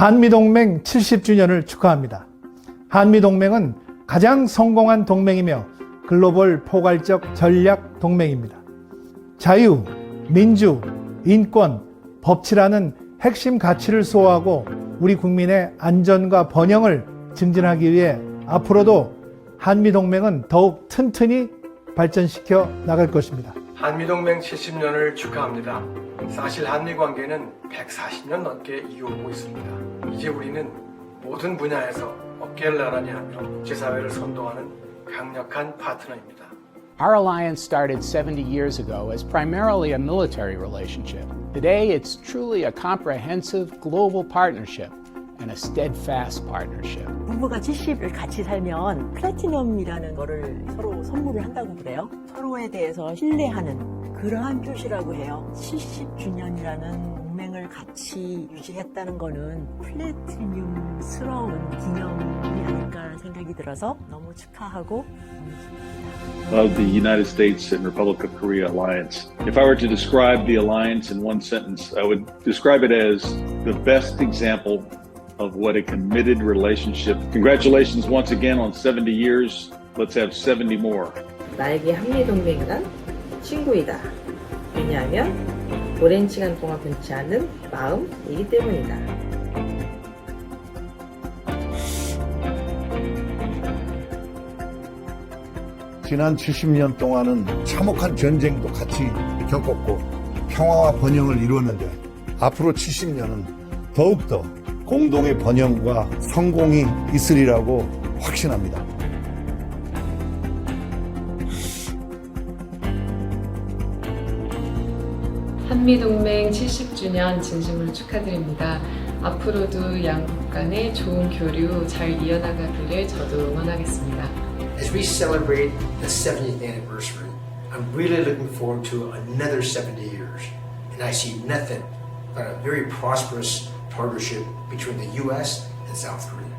한미동맹 70주년을 축하합니다. 한미동맹은 가장 성공한 동맹이며 글로벌 포괄적 전략 동맹입니다. 자유, 민주, 인권, 법치라는 핵심 가치를 수호하고 우리 국민의 안전과 번영을 증진하기 위해 앞으로도 한미동맹은 더욱 튼튼히 발전시켜 나갈 것입니다. 한미동맹 70년을 축하합니다. 사실 한미 관계는 140년 넘게 이어오고 있습니다. 이제 우리는 모든 분야에서 어깨를 나란히 하며 국제사회를 선도하는 강력한 파트너입니다. Our alliance started 70 years ago as primarily a military relationship. Today, it's truly a comprehensive global partnership and a steadfast partnership. 부부가 70을 같이 살면 플래티넘이라는 거를 서로 선물을 한다고 그래요. 서로에 대해서 신뢰하는 그러한 표시라고 해요. 70주년이라는 동맹을 같이 유지했다는 거는 플래티늄스러운 기념이 아닐까 생각이 들어서 너무 축하하고 of the United States and Republic of Korea alliance. If I were to describe the alliance in one sentence, I would describe it as the best example of what a committed relationship. Congratulations once again on 70 years. Let's have 70 more. 나에게 한미 동맹이란 친구이다. 왜냐하면 오랜 시간 동안 변치 않은 마음이기 때문이다. 지난 70년 동안은 참혹한 전쟁도 같이 겪었고 평화와 번영을 이루었는데 앞으로 70년은 더욱더 공동의 번영과 성공이 있으리라고 확신합니다. 한미동맹 70주년 진심으로 축하드립니다. 앞으로도 양국 간의 좋은 교류 잘 이어나가기를 저도 응원하겠습니다. As we celebrate the 70th anniversary, I'm really looking forward to another 70 years. And I see nothing but a very prosperous partnership between the U.S. and South Korea.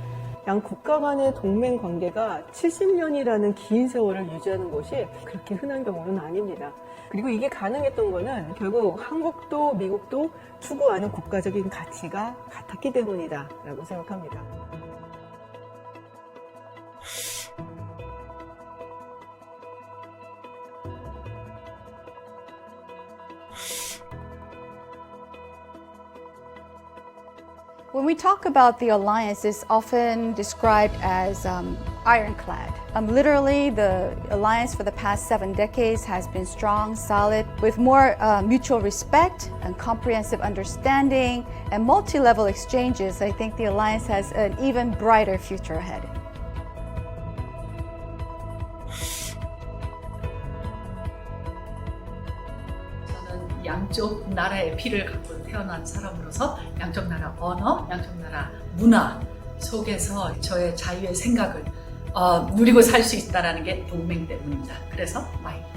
양 국가 간의 동맹 관계가 70년이라는 긴 세월을 유지하는 것이 그렇게 흔한 경우는 아닙니다. 그리고 이게 가능했던 거는 결국 한국도 미국도 추구하는 국가적인 가치가 같았기 때문이다라고 생각합니다. When we talk about the alliance, it's often described as um, ironclad. Um, literally, the alliance for the past seven decades has been strong, solid, with more uh, mutual respect and comprehensive understanding and multi level exchanges. I think the alliance has an even brighter future ahead. 저는 양쪽 나라의 피를 갖고 태어난 사람으로서 양쪽 나라 언어, 양쪽 나라 문화 속에서 저의 자유의 생각을 어, 누리고 살 수 있다는 게 동맹 때문입니다. 그래서 freedom.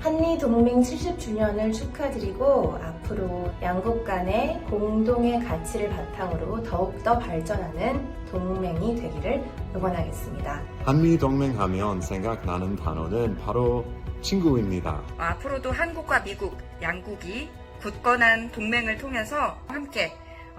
한미 동맹 70주년을 축하드리고 앞으로 양국 간의 공동의 가치를 바탕으로 더욱더 발전하는 동맹이 되기를 응원하겠습니다. 한미 동맹하면 생각나는 단어는 바로 친구입니다. 앞으로도 한국과 미국 양국이 굳건한 동맹을 통해서 함께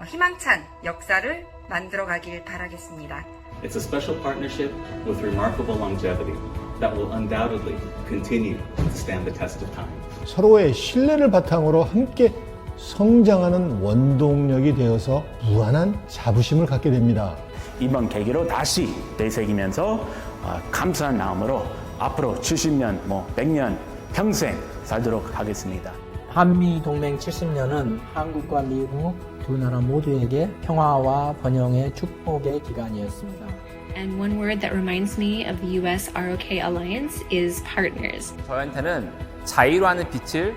희망찬 역사를 만들어 가길 바라겠습니다. It's a special partnership with remarkable longevity that will undoubtedly continue to stand the test of time. 서로의 신뢰를 바탕으로 함께 성장하는 원동력이 되어서 무한한 자부심을 갖게 됩니다. 이번 계기로 다시 되새기면서 어, 감사한 마음으로 앞으로 70년, 뭐 100년 평생 살도록 하겠습니다. 한미 동맹 70년은 한국과 미국 두 나라 모두에게 평화와 번영의 축복의 기간이었습니다. And one word that reminds me of the US ROK alliance is partners. 저한테는 자유라는 빛을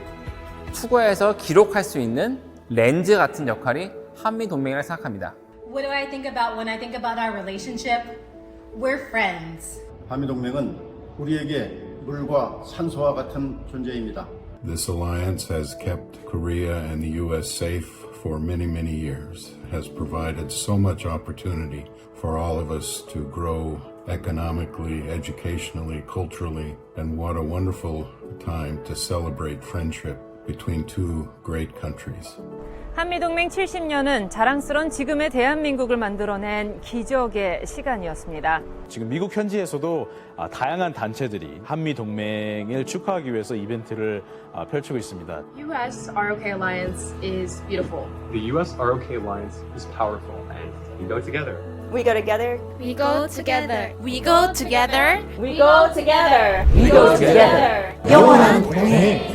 추구해서 기록할 수 있는 렌즈 같은 역할이 한미 동맹이라고 생각합니다. What do I think about when I think about our relationship? We're friends. 한미 동맹은 우리에게 물과 산소와 같은 존재입니다. This alliance has kept Korea and the U.S. safe for many, many years, has provided so much opportunity for all of us to grow economically, educationally, culturally, and what a wonderful time to celebrate friendship between two great countries. 한미동맹 70년은 자랑스런 지금의 대한민국을 만들어낸 기적의 시간이었습니다. 지금 미국 현지에서도 아, 다양한 단체들이 한미 동맹을 축하하기 위해서 이벤트를 아, 펼치고 있습니다. U.S. ROK alliance is beautiful. The US ROK alliance is powerful and we go together. We go together. We go together. We go together. We go together. We go together. 영원한 동행.